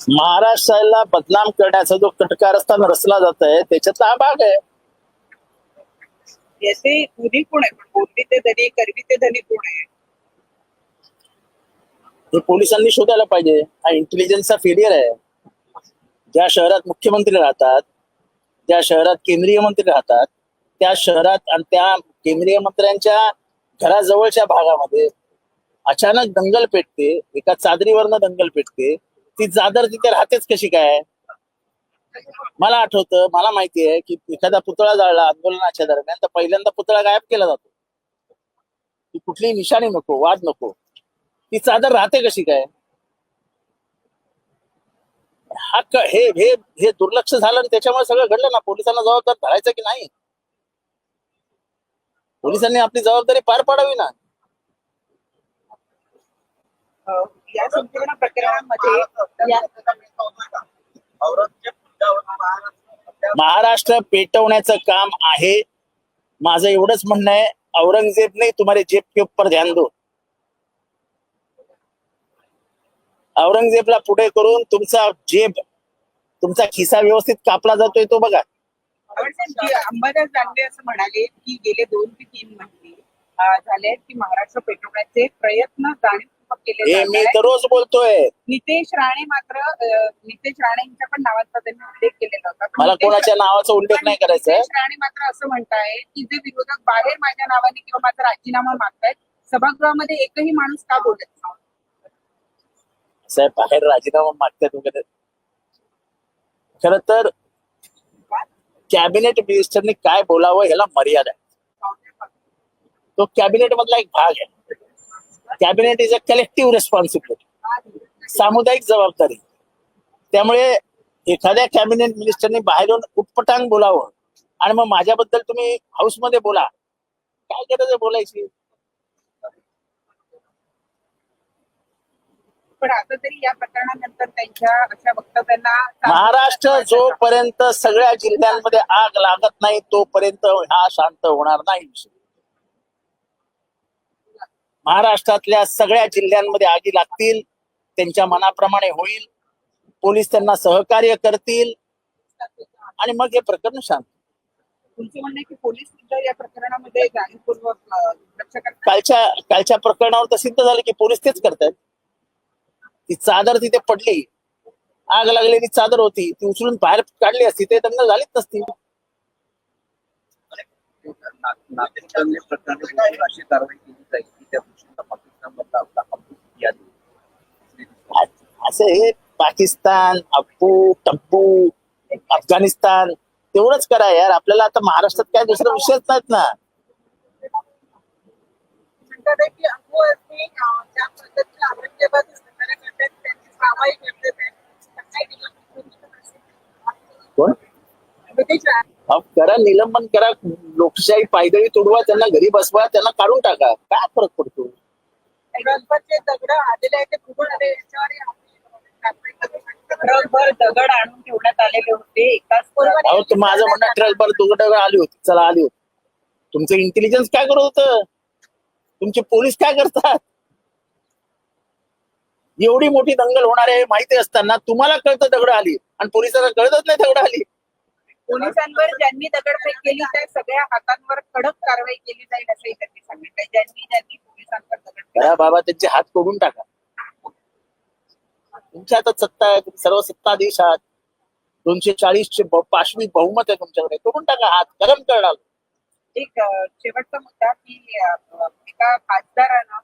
महाराष्ट्राला बदनाम करण्याचा जो कटकार असताना रचला जात आहे त्याच्यातला हा भाग आहे. याचे कोण आहे पण ते धनी करवी ते धनी कोण आहे हे पोलिसांनी शोधायला पाहिजे. हा इंटेलिजन्सचा फेलियर आहे. ज्या शहरात मुख्यमंत्री राहतात ज्या शहरात केंद्रीय मंत्री राहतात त्या शहरात आणि त्या केंद्रीय मंत्र्यांच्या घराजवळच्या भागामध्ये अचानक दंगल पेटते एका चादरीवरनं दंगल पेटते ती चादर तिथे राहतेच कशी काय? मला आठवत मला माहिती आहे की एखादा पुतळा जाळला आंदोलनाच्या दरम्यान तर पहिल्यांदा पुतळा गायब केला जातो. ती कुठलीही निशाणी नको वाद नको. ती चादर राहते कशी काय? हा हे हे हे दुर्लक्ष झालं आणि त्याच्यामुळे सगळं घडलं ना? पोलिसांना जबाबदार धरायचं की नाही? पोलिसांनी आपली जबाबदारी पार पाडावी ना? हो. या संपूर्ण प्रकरणामध्ये महाराष्ट्र पेटवण्याचं काम आहे. माझं एवढंच म्हणणं आहे औरंगजेब नाही तुम्हारे जेब के ऊपर ध्यान दो. औरंगजेबला पुढे करून तुमचा जेब तुमचा खिसा व्यवस्थित कापला जातोय तो बघा. अंबादास दानवे असं म्हणाले की गेले दोन ते तीन महिने झाले की महाराष्ट्र पेटवण्याचे प्रयत्न केले हे मी. तर रोज बोलतोय. नितेश राणे मात्र अं, नितेश राणेंच्या पण नावाचा त्यांनी उल्लेख केलेला होता. पण मला नितेश- कोणाच्या नावाचा उल्लेख नाही करायचा नितेश राणे मात्र असं म्हणताय की जे विरोधक बाहेर माझ्या नावाने किंवा माझा राजीनामा मागतायत सभागृहामध्ये एकही माणूस का बोलत नाही? साहेब बाहेर राजीनामा मागतात वगैरे. खर तर कॅबिनेट मिनिस्टरनी काय बोलावं ह्याला मर्यादा आहे. तो कॅबिनेट मधला एक भाग आहे. Cabinet is a collective responsibility सामुदायिक जबाबदारी. त्यामुळे एखाद्या कॅबिनेट मिनिस्टरनी बाहेरून उत्पटांग बोलावं आणि मग माझ्याबद्दल तुम्ही हाऊसमध्ये बोला. काय गरज आहे बोलायची? पण आता तरी या प्रकरणानंतर त्यांच्या अशा वक्तव्यांना महाराष्ट्र जोपर्यंत सगळ्या जिल्ह्यांमध्ये आग लागत नाही तोपर्यंत हा शांत होणार नाही. महाराष्ट्रातल्या सगळ्या जिल्ह्यांमध्ये आगी लागतील त्यांच्या मनाप्रमाणे होईल. पोलीस त्यांना सहकार्य करतील. आणि मग हे प्रकरण शांत तुमचं म्हणणं की पोलीस सुद्धा या प्रकरणामध्ये जाणीवपूर्वक करतात? कालच्या कालच्या प्रकरणावर तर सिद्ध झालं की पोलीस तेच करतायत. ती चादर तिथे पडली. आग लागलेली चादर होती. ती उचलून बाहेर काढली असती. ते दंगल झालीच नसती. नागरिकांनी प्रकरणी अशी कारवाई केली जाईल की त्या गोष्टींना पाकिस्तानमधला आपला अब्दुल याद होईल. असं हे पाकिस्तान अप्पू टप्पू अफगाणिस्तान तेवढंच करा यार. आपल्याला आता महाराष्ट्रात काय दुसरा विषयच नाहीत ना. आहे आहे. कोण? करा निलंबन करा. लोकशाही पायदळी तोडवा त्यांना घरी बसवा त्यांना काढून टाका. काय फरक पडतो? दगड आलेले आहेत ते ट्रकभर दगड आणून ठेवण्यात आलेले होते. एकाच अहो तर माझं म्हणणं ट्रक बरं तुकडं आली होती. चला आली होती. तुमचं इंटेलिजन्स काय करत होतं? तुमचे पोलीस काय करतात? एवढी मोठी दंगल होणार आहे हे माहिती असताना तुम्हाला कळतं दगड आली. आणि पोलिसांना कळतच नाही दगड आली. पोलिसांवर ज्यांनी दगडफेक केली त्या सगळ्या हातांवर कडक कारवाई केली जाईल असंही त्यांनी सांगितलंय. ज्यांनी ज्यांनी पोलिसांवर करा बाबा त्यांचे हात तोडून टाका. तुमच्या हातात सत्ता आहे तुम्ही सर्व सत्ताधीश आहात. दोनशे चाळीसचे पाशवी बहुमत आहे तुमच्याकडे. तोडून टाका हात गरम करणार. एक शेवटचा मुद्दा की एका खासदारानं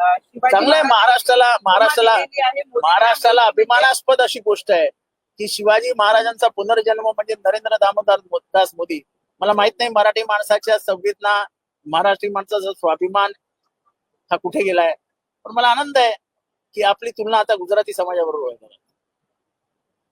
अं, शिवाजी चांगलं आहे महाराज- महाराष्ट्राला महाराष्ट्राला. महाराष्ट्राला अभिमानास्पद अशी गोष्ट आहे की शिवाजी महाराजांचा पुनर्जन्म म्हणजे नरेंद्र दामोदर दास मोदी. मला माहीत नाही मराठी माणसाच्या संवेदना मराठी माणसाचा स्वाभिमान हा कुठे गेलाय पण मला आनंद आहे. की आपली तुलना आता गुजराती समाजाबरोबर